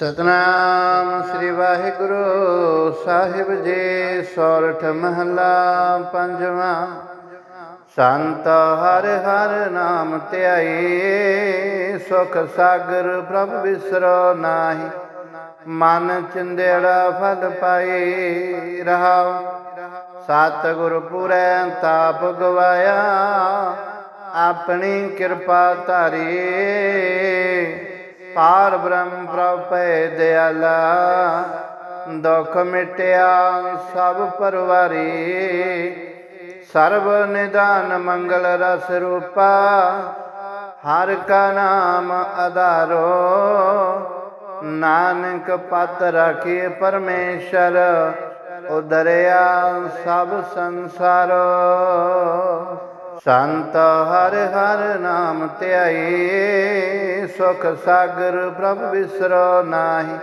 ਸਤਨਾਮ ਸ੍ਰੀ ਵਾਹਿਗੁਰੂ ਸਾਹਿਬ ਜੀ ਸੋਰਠ ਮਹਲਾ ਪੰਜਵਾਂ। ਸੰਤ ਹਰ ਹਰ ਨਾਮ ਧਿਆਈ, ਸੁਖ ਸਾਗਰ ਪ੍ਰਭ ਵਿਸਰੋ ਨਾਹੀ। ਮਨ ਚਿੰਦੇੜਾ ਫਲ ਪਾਈ ਰਹਾਉ। ਸਤ ਗੁਰ ਪੂਰੈ ਤਾਪ ਗਵਾਇਆ, ਆਪਣੀ ਕਿਰਪਾ ਧਾਰੀ। ਪਾਰ ਬ੍ਰਹਮ ਪ੍ਰਭ ਪੈ ਦਿਆਲਾ, ਦੁਖ ਮਿਟਿਆ ਸਭ ਪਰਵਾਰੀ। ਸਰਬ ਨਿਦਾਨ ਮੰਗਲ ਰਸ ਰੂਪਾ, ਹਰ ਕਾ ਨਾਮ ਆਧਾਰੋ ਨਾਨਕ ਪਤ ਰਾਖੀ ਪਰਮੇਸ਼ਰ ਉਦਰਿਆ ਸਭ ਸੰਸਾਰੋ। ਸੰਤ ਹਰ ਹਰ ਨਾਮ ਧਿਆਈ ਸੁਖ ਸਾਗਰ ਪ੍ਰਭ ਵਿਸਰੋ ਨਾਹੀ।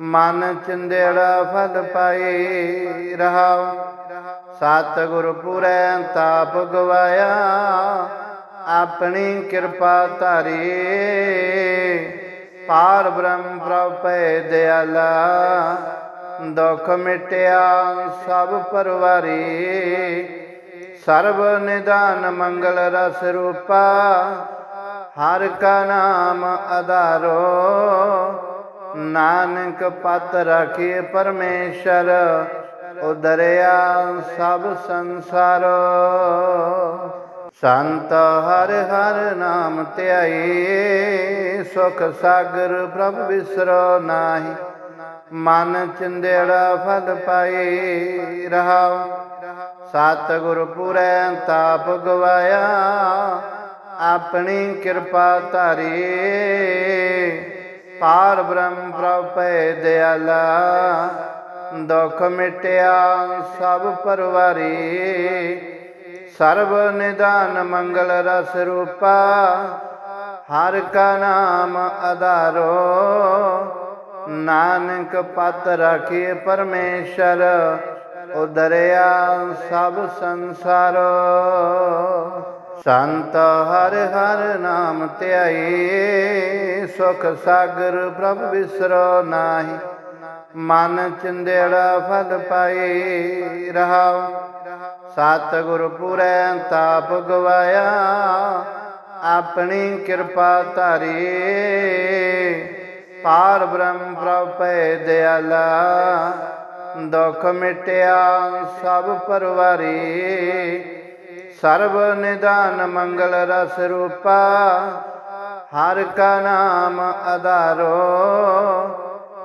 ਮਨ ਚਿੰਦੇੜਾ ਫਲ ਪਾਈ ਰਹਾਉ। ਸਤ ਗੁਰ ਪੂਰੈ ਤਾਪ ਗਵਾਇਆ, ਆਪਣੀ ਕਿਰਪਾ ਧਾਰੀ। ਪਾਰ ਬ੍ਰਹਮ ਪ੍ਰਭ ਪੈ ਦਿਆਲਾ, ਦੁਖ ਮਿਟਿਆ ਸਭ ਪਰਵਾਰੀ। ਸਰਬ ਨਿਦਾਨ ਮੰਗਲ ਰਸ ਰੂਪਾ, ਹਰ ਕਾ ਨਾਮ ਆਧਾਰੋ ਨਾਨਕ ਪਤ ਰਾਖੀ ਪਰਮੇਸ਼ਰ, ਉਦਰਿਆ ਸਭ ਸੰਸਾਰ। ਸੰਤ ਹਰ ਹਰ ਨਾਮ ਧਿਆਈ, ਸੁਖ ਸਾਗਰ ਪ੍ਰਭ ਵਿਸਰੋ ਨਾਹੀ। ਮਨ ਚਿੰਦੇੜਾ ਫਲ ਪਾਈ ਰਹਾਉ। ਸਤਿਗੁਰ ਗੁਰ ਪੂਰੈ ਤਾਪ ਗਵਾਇਆ, ਆਪਣੀ ਕਿਰਪਾ ਧਾਰੀ। ਪਾਰ ਬ੍ਰਹਮ ਪ੍ਰਭ ਪੈ ਦਿਆਲਾ, ਦੁਖ ਮਿਟਿਆ ਸਭ ਪਰਵਾਰੀ। ਸਰਬ ਨਿਦਾਨ ਮੰਗਲ ਰਸ ਰੂਪਾ, ਹਰ ਕਾ ਨਾਮ ਆਧਾਰੋ ਨਾਨਕ ਪਤ ਰਾਖੀ ਪਰਮੇਸ਼ਰ ਉਦਰਿਆ ਸਭ ਸੰਸਾਰ। ਸੰਤ ਹਰ ਹਰ ਨਾਮ ਧਿਆਈ, ਸੁਖ ਸਾਗਰ ਪ੍ਰਭ ਵਿਸਰੋ ਨਾਹੀ। ਮਨ ਚਿੰਦੇੜਾ ਫਲ ਪਾਈ ਰਹਾਉ। ਸਤ ਗੁਰ ਪੂਰੈ ਤਾਪ ਗਵਾਇਆ, ਆਪਣੀ ਕਿਰਪਾ ਧਾਰੀ। ਪਾਰ ਬ੍ਰਹਮ ਪ੍ਰਭ ਪੈ ਦਿਆਲਾ ਦੁਖ ਮਿਟਿਆ ਸਭ ਪਰਵਾਰੀ। ਸਰਬ ਨਿਦਾਨ ਮੰਗਲ ਰਸ ਰੂਪਾ, ਹਰ ਕਾ ਨਾਮ ਆਧਾਰੋ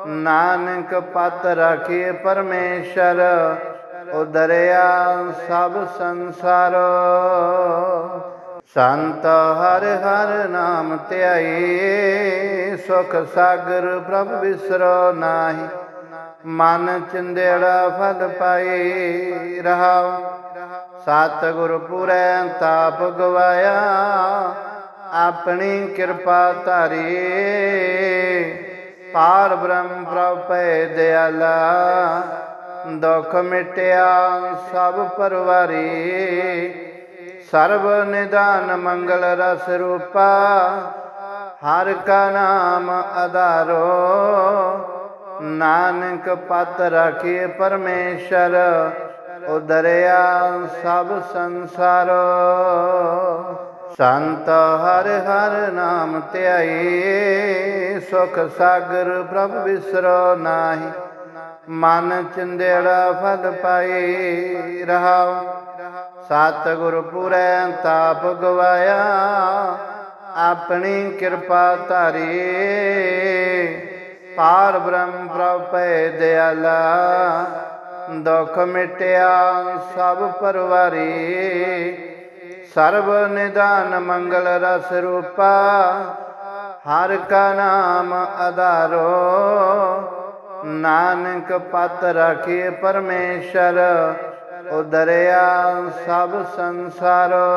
ਨਾਨਕ ਪਤ ਰਾਖੀ ਪਰਮੇਸ਼ਰ ਉਦਰਿਆ ਸਭ ਸੰਸਾਰ। ਸੰਤ ਹਰ ਹਰ ਨਾਮ ਧਿਆਈ, ਸੁਖ ਸਾਗਰ ਪ੍ਰਭ ਵਿਸਰੋ ਨਾਹੀ। ਮਨ ਚਿੰਦੇੜਾ ਫਲ ਪਾਈ ਰਹਾਉ। ਸਤ ਗੁਰ ਪੂਰੈ ਤਾਪ ਗਵਾਇਆ, ਆਪਣੀ ਕਿਰਪਾ ਧਾਰੀ। ਪਾਰ ਬ੍ਰਹਮ ਪ੍ਰਭ ਪੈ ਦਿਆਲਾ, ਦੁਖ ਮਿਟਿਆ ਸਭ ਪਰਵਾਰੀ। ਸਰਬ ਨਿਦਾਨ ਮੰਗਲ ਰਸ ਰੂਪਾ, ਹਰ ਕਾ ਨਾਮ ਆਧਾਰੋ ਨਾਨਕ ਪਤ ਰਾਖੀ ਪਰਮੇਸ਼ਰ ਉਦਰਿਆ ਸਭ ਸੰਸਾਰ। ਸੰਤ ਹਰ ਹਰ ਨਾਮ ਧਿਆਈ, ਸੁਖ ਸਾਗਰ ਪ੍ਰਭ ਵਿਸਰੋ ਨਾਹੀ। ਮਨ ਚਿੰਦੇੜਾ ਫਲ ਪਾਈ ਰਹਾਉ। ਸਤ ਗੁਰ ਪੂਰੈ ਤਾਪ ਗਵਾਇਆ, ਆਪਣੀ ਕਿਰਪਾ ਧਾਰੀ। ਪਾਰ ਬ੍ਰਹਮ ਪ੍ਰਭ ਪੈ ਦਿਆਲਾ। ਦੁਖ ਮਿਟਿਆ ਸਭ ਪਰਵਾਰੀ। ਸਰਬ ਨਿਦਾਨ ਮੰਗਲ ਰਸ ਰੂਪਾ। ਹਰ ਕਾ ਨਾਮ ਆਧਾਰੋ ਨਾਨਕ ਪਤ ਰਾਖੀ ਪਰਮੇਸ਼ਰ। ਉਦਰਿਆ ਸਭ ਸੰਸਾਰੋ।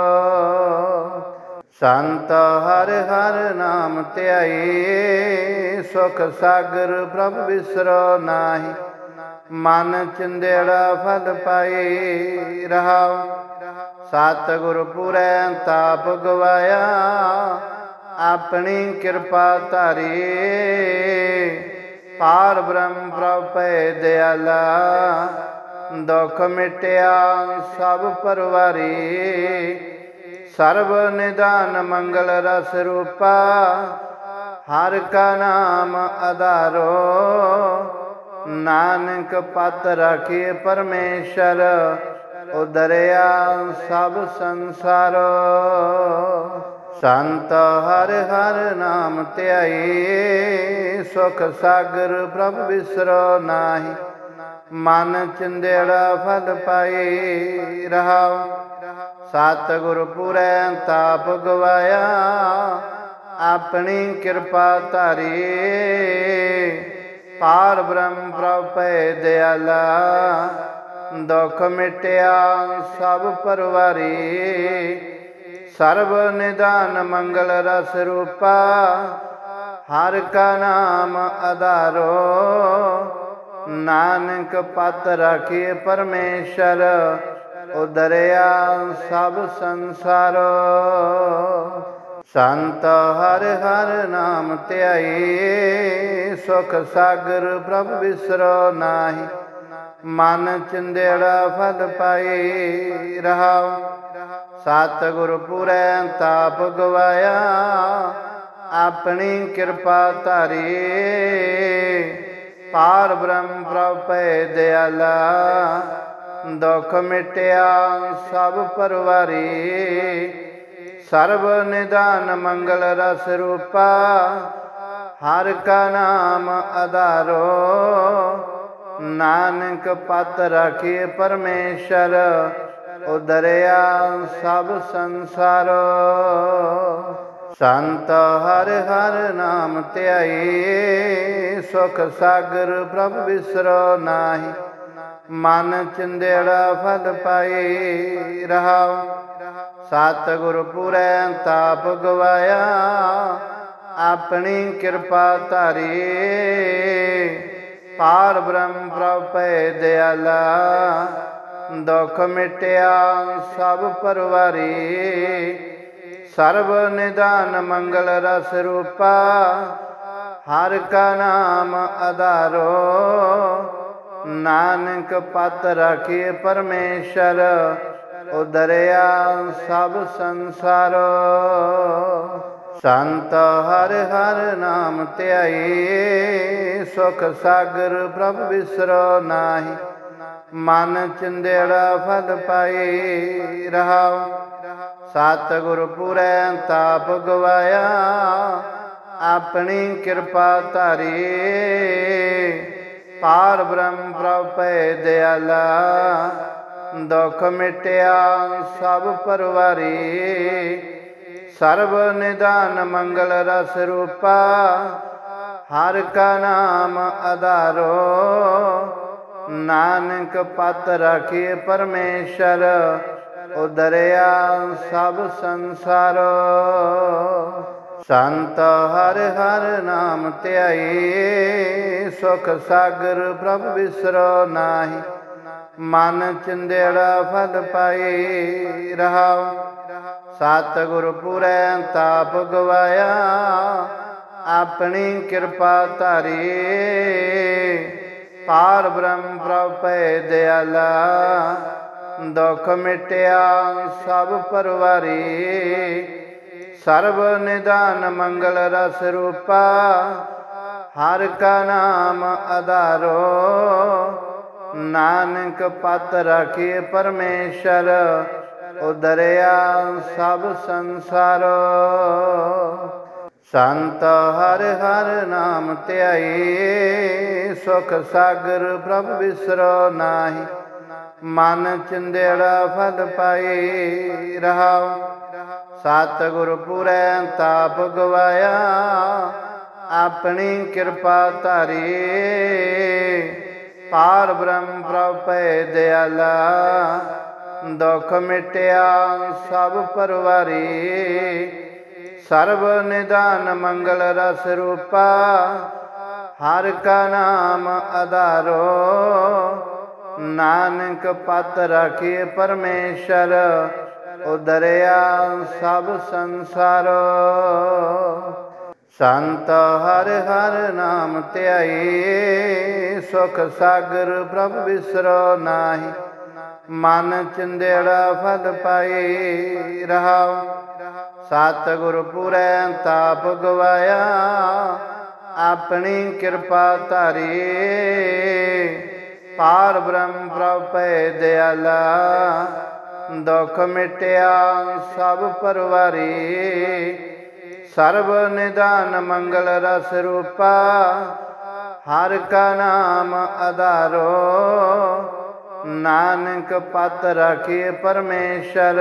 ਸੰਤ ਹਰ ਹਰ ਨਾਮ ਧਿਆਈ ਸੁਖ ਸਾਗਰ ਪ੍ਰਭ ਵਿਸਰੋ ਨਾਹੀ। ਮਨ ਚਿੰਦੇੜਾ ਫਲ ਪਾਈ ਰਹਾਉ। ਸਤ ਗੁਰ ਪੂਰੈ ਤਾਪ ਗਵਾਇਆ, ਆਪਣੀ ਕਿਰਪਾ ਧਾਰੀ। ਪਾਰ ਬ੍ਰਹਮ ਪ੍ਰਭ ਪੈ ਦਿਆਲਾ, ਦੁਖ ਮਿਟਿਆ ਸਭ ਪਰਵਾਰੀ। ਸਰਬ ਨਿਦਾਨ ਮੰਗਲ ਰਸ ਰੂਪਾ, ਹਰ ਕਾ ਨਾਮ ਆਧਾਰੋ ਨਾਨਕ ਪਤ ਰਾਖੇ ਪਰਮੇਸ਼ਰ ਉਦਰਿਆ ਸਭ ਸੰਸਾਰ। ਸੰਤ ਹਰ ਹਰ ਨਾਮ ਧਿਆਈ, ਸੁਖ ਸਾਗਰ ਪ੍ਰਭ ਵਿਸਰੋ ਨਾਹੀ। ਮਨ ਚੰਦੇੜਾ ਫਲ ਪਾਈ ਰਹਾਉ। ਸਤਿਗੁਰ ਗੁਰ ਪੂਰੈ ਤਾਪ ਗਵਾਇਆ, ਆਪਣੀ ਕਿਰਪਾ ਧਾਰੀ। ਪਾਰ ਬ੍ਰਹਮ ਪ੍ਰਭ ਪੈ ਦਿਆਲਾ, ਦੁਖ ਮਿਟਿਆ ਸਭ ਪਰਵਾਰੀ। ਸਰਬ ਨਿਦਾਨ ਮੰਗਲ ਰਸ ਰੂਪਾ, ਹਰ ਕਾ ਨਾਮ ਆਧਾਰੋ। ਨਾਨਕ ਪਤ ਰਾਖੇ ਪਰਮੇਸ਼ਰ ਉਦਰਿਆ ਸਭ ਸੰਸਾਰ। ਸੰਤ ਹਰ ਹਰ ਨਾਮ ਧਿਆਈ, ਸੁਖ ਸਾਗਰ ਪ੍ਰਭ ਵਿਸਰੋ ਨਾਹੀ। ਮਨ ਚੰਦੇੜਾ ਫਲ ਪਾਈ ਰਹਾਉ। ਸਤ ਗੁਰ ਪੂਰੈ ਤਾਪ ਗਵਾਇਆ, ਆਪਣੀ ਕਿਰਪਾ ਧਾਰੀ। ਪਾਰ ਬ੍ਰਹਮ ਪ੍ਰਭ ਪੈ ਦਿਆਲਾ ਦੁਖ ਮਿਟਿਆ ਸਭ ਪਰਵਾਰੀ। ਸਰਬ ਨਿਦਾਨ ਮੰਗਲ ਰਸ ਰੂਪਾ, ਹਰ ਕਾ ਨਾਮ ਆਧਾਰੋ ਨਾਨਕ ਪਤ ਰਾਖੇ ਪਰਮੇਸ਼ਰ ਉਦਰਿਆ ਸਭ ਸੰਸਾਰ। ਸੰਤ ਹਰ ਹਰ ਨਾਮ ਧਿਆਈ, ਸੁਖ ਸਾਗਰ ਪ੍ਰਭ ਵਿਸਰੋ ਨਾਹੀ। ਮਨ ਚੰਦੇੜਾ ਫਲ ਪਾਈ ਰਹਾਉ। ਸਤ ਗੁਰ ਪੂਰੈ ਤਾਪ ਗਵਾਇਆ, ਆਪਣੀ ਕਿਰਪਾ ਧਾਰੀ। ਪਾਰ ਬ੍ਰਹਮ ਪ੍ਰਭ ਪੈ ਦਿਆਲਾ, ਦੁਖ ਮਿਟਿਆ ਸਭ ਪਰਵਾਰੀ। ਸਰਬ ਨਿਦਾਨ ਮੰਗਲ ਰਸ ਰੂਪਾ, ਹਰ ਕਾ ਨਾਮ ਆਧਾਰੋ ਨਾਨਕ ਪਤ ਰਾਖੇ ਪਰਮੇਸ਼ਰ ਉਦਰਿਆ ਸਭ ਸੰਸਾਰ। ਸੰਤ ਹਰ ਹਰ ਨਾਮ ਧਿਆਈ, ਸੁਖ ਸਾਗਰ ਪ੍ਰਭ ਵਿਸਰੋ ਨਾਹੀ। ਮਨ ਚੰਦੇੜਾ ਫਲ ਪਾਈ ਰਹਾਉ। ਸਤ ਗੁਰ ਪੂਰੈ ਤਾਪ ਗਵਾਇਆ, ਆਪਣੀ ਕਿਰਪਾ ਧਾਰੀ। ਪਾਰ ਬ੍ਰਹਮ ਪ੍ਰਭ ਪੈ ਦਿਆਲਾ, ਦੁਖ ਮਿਟਿਆ ਸਭ ਪਰਵਾਰੀ। ਸਰਬ ਨਿਦਾਨ ਮੰਗਲ ਰਸ ਰੂਪਾ, ਹਰ ਕਾ ਨਾਮ ਆਧਾਰੋ ਨਾਨਕ ਪਤ ਰਾਖੇ ਪਰਮੇਸ਼ਰ ਉਦਰਿਆ ਸਭ ਸੰਸਾਰੋ। ਸੰਤ ਹਰ ਹਰ ਨਾਮ ਧਿਆਈ ਸੁਖ ਸਾਗਰ ਪ੍ਰਭ ਵਿਸਰੋ ਨਾਹੀ। ਮਨ ਚੰਦੇੜਾ ਫਲ ਪਾਈ ਰਹਾਉ। ਸਤ ਗੁਰ ਪੂਰੈ ਤਾਪ ਗਵਾਇਆ, ਆਪਣੀ ਕਿਰਪਾ ਧਾਰੀ। ਪਾਰ ਬ੍ਰਹਮ ਪ੍ਰਭ ਪੈ ਦਿਆਲਾ, ਦੁਖ ਮਿਟਿਆ ਸਭ ਪਰਵਾਰੀ। ਸਰਬ ਨਿਦਾਨ ਮੰਗਲ ਰਸ ਰੂਪਾ, ਹਰ ਕਾ ਨਾਮ ਆਧਾਰੋ ਨਾਨਕ ਪਤ ਰਾਖੇ ਪਰਮੇਸ਼ਰ ਉਦਰਿਆ ਸਭ ਸੰਸਾਰ। ਸੰਤ ਹਰ ਹਰ ਨਾਮ ਧਿਆਈ, ਸੁਖ ਸਾਗਰ ਪ੍ਰਭ ਵਿਸਰੋ ਨਾਹੀ। ਮਨ ਚੰਦੇੜਾ ਫਲ ਪਾਈ ਰਹਾਉ। ਸਤਿਗੁਰ ਗੁਰ ਪੂਰੈ ਤਾਪ ਗਵਾਇਆ, ਆਪਣੀ ਕਿਰਪਾ ਧਾਰੀ। ਪਾਰ ਬ੍ਰਹਮ ਪ੍ਰਭ ਪੈ ਦਿਆਲਾ, ਦੁਖ ਮਿਟਿਆ ਸਭ ਪਰਵਾਰੀ। ਸਰਬ ਨਿਦਾਨ ਮੰਗਲ ਰਸ ਰੂਪਾ, ਹਰ ਕਾ ਨਾਮ ਆਧਾਰੋ। ਨਾਨਕ ਪਤ ਰਾਖੇ ਪਰਮੇਸ਼ਰ ਉਦਰਿਆ ਸਭ ਸੰਸਾਰ। ਸੰਤ ਹਰ ਹਰ ਨਾਮ ਧਿਆਏ ਸੁਖ ਸਾਗਰ ਪ੍ਰਭ ਵਿਸਰੋ ਨਾਹੀ। ਮਨ ਚੰਦੇੜਾ ਫਲ ਪਾਈ ਰਹਾਉ। ਸਤ ਗੁਰ ਪੂਰੈ ਤਾਪ ਗਵਾਇਆ, ਆਪਣੀ ਕਿਰਪਾ ਧਾਰੀ। ਪਾਰ ਬ੍ਰਹਮ ਪ੍ਰਭ ਪੈ ਦਿਆਲਾ ਦੁਖ ਮਿਟਿਆ ਸਭ ਪਰਵਾਰੀ। ਸਰਬ ਨਿਦਾਨ ਮੰਗਲ ਰਸ ਰੂਪਾ, ਹਰ ਕਾ ਨਾਮ ਆਧਾਰੋ। ਨਾਨਕ ਪਤ ਰਾਖੇ ਪਰਮੇਸ਼ਰ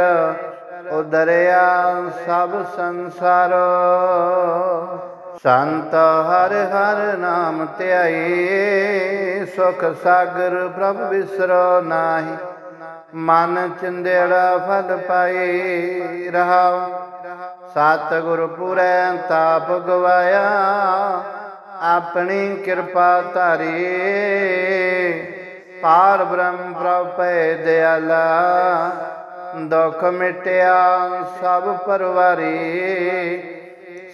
ਉਦਰਿਆ ਸਭ ਸੰਸਾਰ। ਸੰਤ ਹਰ ਹਰ ਨਾਮ ਧਿਆਏ ਸੁਖ ਸਾਗਰ ਪ੍ਰਭ ਵਿਸਰੋ ਨਾਹੀ। ਮਨ ਚੰਦੇੜਾ ਫਲ ਪਾਏ ਰਹਾਉ। ਸਤ ਗੁਰ ਪੂਰੈ ਤਾਪ ਗਵਾਇਆ, ਆਪਣੀ ਕਿਰਪਾ ਧਾਰੀ। ਪਾਰ ਬ੍ਰਹਮ ਪ੍ਰਭ ਪੈ ਦਿਆਲਾ, ਦੁਖ ਮਿਟਿਆ ਸਭ ਪਰਵਾਰੀ।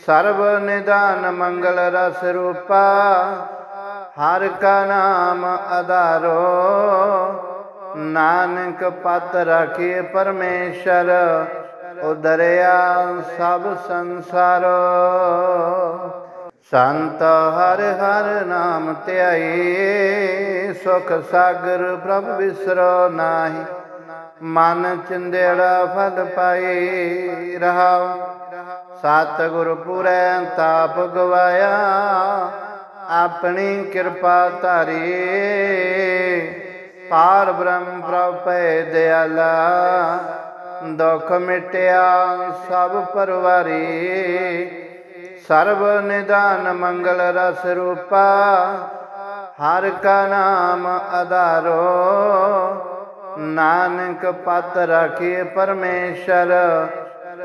ਸਰਬ ਨਿਦਾਨ ਮੰਗਲ ਰਸ ਰੂਪਾ, ਹਰ ਕਾ ਨਾਮ ਆਧਾਰੋ ਨਾਨਕ ਪਤ ਰਾਖੇ ਪਰਮੇਸ਼ਰ ਉਦਰਿਆ ਸਭ ਸੰਸਾਰ। ਸੰਤ ਹਰ ਹਰ ਨਾਮ ਧਿਆਏ ਸੁਖ ਸਾਗਰ ਪ੍ਰਭ ਵਿਸਰੋ ਨਾਹੀ। ਮਨ ਚੰਦੇੜਾ ਫਲ ਪਾਈ ਰਹਾਉ। ਸਤ ਗੁਰ ਪੂਰੈ ਤਾਪ ਗਵਾਇਆ, ਆਪਣੀ ਕਿਰਪਾ ਧਾਰੀ। ਪਾਰ ਬ੍ਰਹਮ ਪ੍ਰਭ ਪੈ ਦਿਆਲਾ, ਦੁਖ ਮਿਟਿਆ ਸਭ ਪਰਵਾਰੀ। ਸਰਬ ਨਿਦਾਨ ਮੰਗਲ ਰਸ ਰੂਪਾ, ਹਰ ਕਾ ਨਾਮ ਆਧਾਰੋ। ਨਾਨਕ ਪਤ ਰਾਖੇ ਪਰਮੇਸ਼ਰ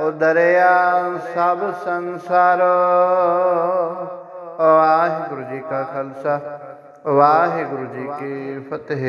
ਉਦਰਿਆ ਸਭ ਸੰਸਾਰ। ਵਾਹਿਗੁਰੂ ਜੀ ਕਾ ਖਾਲਸਾ। ਵਾਹਿਗੁਰੂ ਜੀ ਕੀ ਫਤਿਹ।